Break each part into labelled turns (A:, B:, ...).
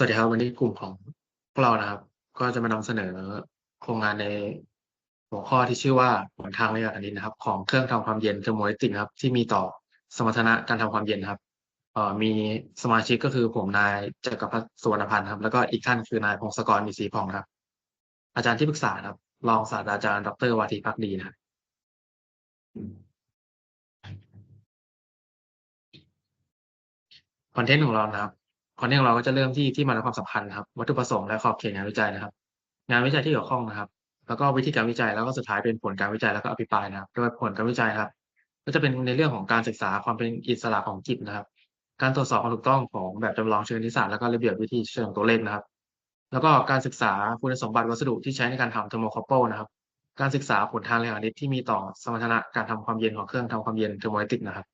A: สวัสดีครับวันนี้กลุ่มของพวกเรานะครับ ก็จะมานำเสนอโครงงานในหัวข้อที่ชื่อว่าหนทางระยะอันนี้นะครับ ของเครื่องทำความเย็นเทอร์โมอิเลตริกครับที่มีต่อสมรรถนะการทำความเย็นครับเอ่อมีสมาชิกก็คือผมนายจักรพัฒน์สุวรรณพันธ์ครับแล้วก็อีกท่านคือนายพงศกรมีศรีผ่องครับ อาจารย์ที่ปรึกษาครับรองศาสตราจารย์ดรวาทีพักดีนะครับคอนเทนต์ของเรานะครับ คอนเนต์เราก็จะเริ่มที่ที่มาและความสำคัญนะครับ วัตถุประสงค์และขอบเขตงานวิจัยนะครับ งานวิจัยที่เกี่ยวข้องนะครับ แล้วก็วิธีการวิจัยแล้วก็สุดท้ายเป็นผลการวิจัยแล้วก็อภิปรายนะครับ โดยผลการวิจัยครับ ก็จะเป็นในเรื่องของการศึกษาความเป็นอิสระของจิตนะครับ การตรวจสอบความถูกต้องของแบบจำลองเชิงนิสสัแล้วก็ระเบียบวิธีเชิงตัวเลขนะครับ แล้วก็การศึกษาคุณสมบัติวัสดุที่ใช้ในการทำเทอร์โมคอปเปิลนะครับ การศึกษาผลทางแรงอัดที่มีต่อสมรรถนะการทำความเย็นของเครื่องทำความเย็นเทอร์โมอิเล็กตริกนะครับ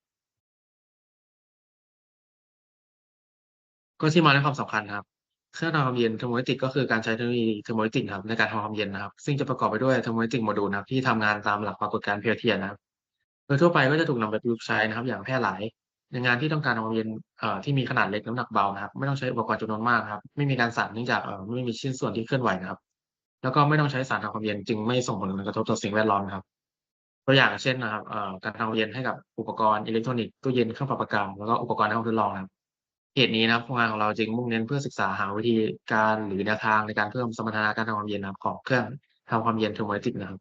A: ก็ที่มาและความสำคัญครับ เครื่องทำความเย็นเทอร์โมอิติกก็คือการใช้เทคโนโลยีเทอร์โมอิติกครับในการทำความเย็นนะครับ ซึ่งจะประกอบไปด้วยเทอร์โมอิติกโมดูลนะครับที่ทำงานตามหลักปรากฏการณ์เพลเทียนนะครับโดยทั่วไปก็จะถูกนำไปประยุกต์ใช้นะครับ อย่างแพร่หลาย ในงานที่ต้องการทำความเย็นเอ่อที่มีขนาดเล็กน้ำหนักเบานะครับ ไม่ต้องใช้อุปกรณ์จำนวนมากครับ ไม่มีการสั่นเนื่องจากเอ่อไม่มีชิ้นส่วนที่เคลื่อนไหวนะครับ แล้วก็ไม่ต้องใช้สารทำความเย็นจึงไม่ส่งผลกระทบต่อสิ่งแวดล้อมนะครับ ตัวอย่างเช่นนะครับเอ่อการทำความเย็นให้กับอุปกรณ์อิเล็กทรอนิกส์ตู้เย็นเครื่องปรับอากาศแล้วก็อุปกรณ์ในห้องทดลองนะครับ เหตุนี้นะครับโครงานของเราจึงมุ่งเน้นเพื่อศึกษาหาวิธีการหรือแนวทางในการเพิ่มสมรรถนะการทำความเย็นนะครับของเครื่องทำความเย็นเทอร์โมอิเล็กตริกนะครับ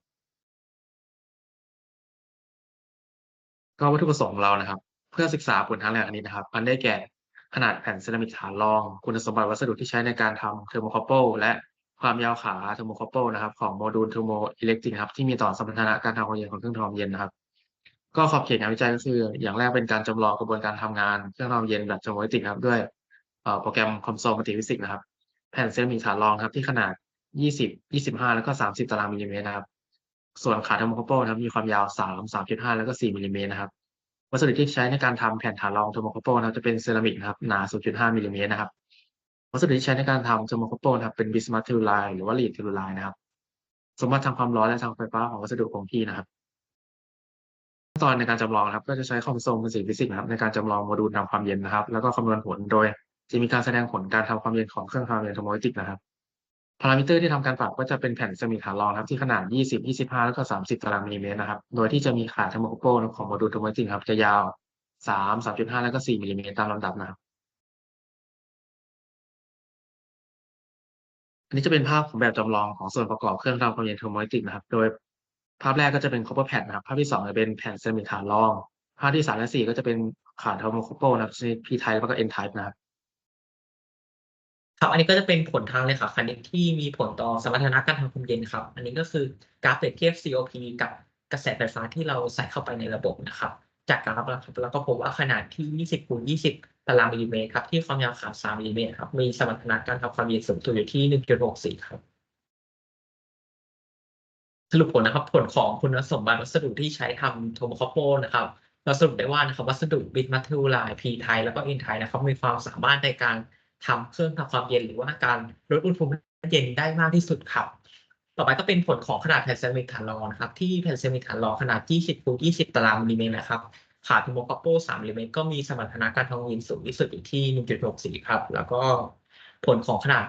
A: ก็วัตถุประสงค์ของเรานะครับ เพื่อศึกษาผลทางแรงอันนี้นะครับ อันได้แก่ขนาดแผ่นเซรามิกฐานรอง คุณสมบัติวัสดุที่ใช้ในการทำเทอร์โมคอปเปิลและความยาวขาเทอร์โมคอปเปิลนะครับของโมดูลเทอร์โมอิเล็กตริกครับที่มีต่อสมรรถนะการทำความเย็นของเครื่องทำความเย็นนะครับ ก็ขอบเขตงานวิจัยก็คือ อย่างแรกเป็นการจำลองกระบวนการทำงานเครื่องทำความเย็นแบบเทอร์โมอิเล็กตริกนะครับด้วยโปรแกรมคอมโซลมัลติฟิสิกส์นะครับ แผ่นเซรามิกฐานรองครับที่ขนาด 20 25 แล้วก็ 30 ตารางมิลลิเมตรนะครับ ส่วนขาเทอร์โมคอปนะครับมีความยาว 3 3.5 แล้วก็ 4มิลลิเมตรนะครับ วัสดุที่ใช้ในการทำแผ่นฐานรองเทอร์โมคอปนะครับจะเป็นเซรามิกครับหนา 0.5มิลลิเมตรนะครับ วัสดุที่ใช้ในการทำเทอร์โมคอปนะครับเป็นบิสมัทเทอรูไลน์หรือว่าลีดเทอรูไลน์นะครับ สมบัติทางความร้อนและทางไฟฟ้าของวัสดุคงที่นะครับ นตอนในการจำลองครับก็จะใช้คอมโซลเป็นสีฟิสิกส์นะครับในการจำลองโมดูลทำความเย็นนะครับ แล้วก็คำนวณผลโดยจะมีการแสดงผลการทำความเย็นของเครื่องทำความเย็นเทอร์โมอิกตริกนะครับพารามิเตอร์ที่ทำการปรับก็จะเป็นแผ่นเซมิกฐานรองครับที่ขนาด 20 25 แล้วก็ 30 ตารางมิลลิเมตรนะครับ โดยที่จะมีขาเทอร์โมคอปเปิลของโมดูลเทอร์โมอิกตริกครับจะยาว 3 3.5 แล้วก็ 4มิลลิเมตรตามลำดับนะครับอันนี้จะเป็นภาพของแบบจำลองของส่วนประกอบเครื่องทำความเย็นเทอร์โมอิสติกนะครับ โดย ภาพแรกก็จะเป็น copper pad นะครับ ภาพที่2จะเป็นแผ่นเซรามิกฐานรอง ภาพที่3และ4ก็จะเป็นขาเทอร์โมคอปเปิลนะครับชนิด P type แล้วก็ N type นะครับ
B: ครับอันนี้ก็จะเป็นผลทางเลขาคณิตที่มีผลต่อสมรรถนะการทำความเย็นครับ อันนี้ก็คือกราฟเปรียบเทียบ COP กับกระแสไฟฟ้าที่เราใส่เข้าไปในระบบนะครับ จากกราฟนะครับเราก็พบว่าขนาดที่ 20คูณ20 ตารางมิลลิเมตรครับที่ความยาวขา3มิลลิเมตรครับมีสมรรถนะการทำความเย็นสูงสุดอยู่ที่ 1.64 ครับ สรุปผลนะครับ ผลของคุณสมบัติวัสดุที่ใช้ทำโทโมคอปโปนะครับเราสรุปได้ว่านะครับวัสดุบิทมัทเทอร์ไลน์ P ไทแล้วก็ N ไทนะครับมีความสามารถในการทำเครื่องทำความเย็นหรือว่าการลดอุณหภูมิเย็นได้มากที่สุดครับ ต่อไปก็เป็นผลของขนาดแผ่นเซรามิกฐานรองนะครับ ที่แผ่นเซรามิกฐานรองขนาด 20คูณ20 ตารางมิลลิเมตรนะครับขาดโทโมคอปโป3มิลลิเมตรก็มีสมรรถนะการทำความเย็นสูงที่สุดอยู่ที่ 1.64 ครับ แล้วก็ผลของขนาด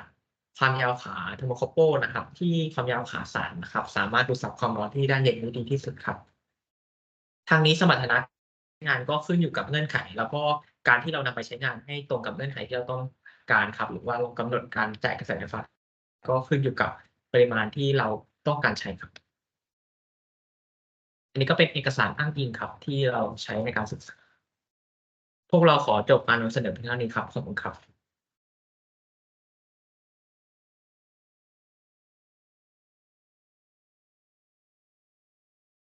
B: ความยาวขาโทโมคอปโปนะครับ ที่ความยาวขา3นะครับ สามารถดูดซับความร้อนที่ด้านเย็นได้ดีที่สุดครับ ทางนี้สมรรถนะงานก็ขึ้นอยู่กับเงื่อนไข แล้วก็การที่เรานำไปใช้งานให้ตรงกับเงื่อนไขที่เราต้องการครับ หรือว่าเรากำหนดการจ่ายกระแสไฟฟ้าก็ขึ้นอยู่กับปริมาณที่เราต้องการใช้ครับ อันนี้ก็เป็นเอกสารอ้างอิงครับ ที่เราใช้ในการศึกษา พวกเราขอจบการนำเสนอเพียงเท่านี้ครับขอบคุณครับ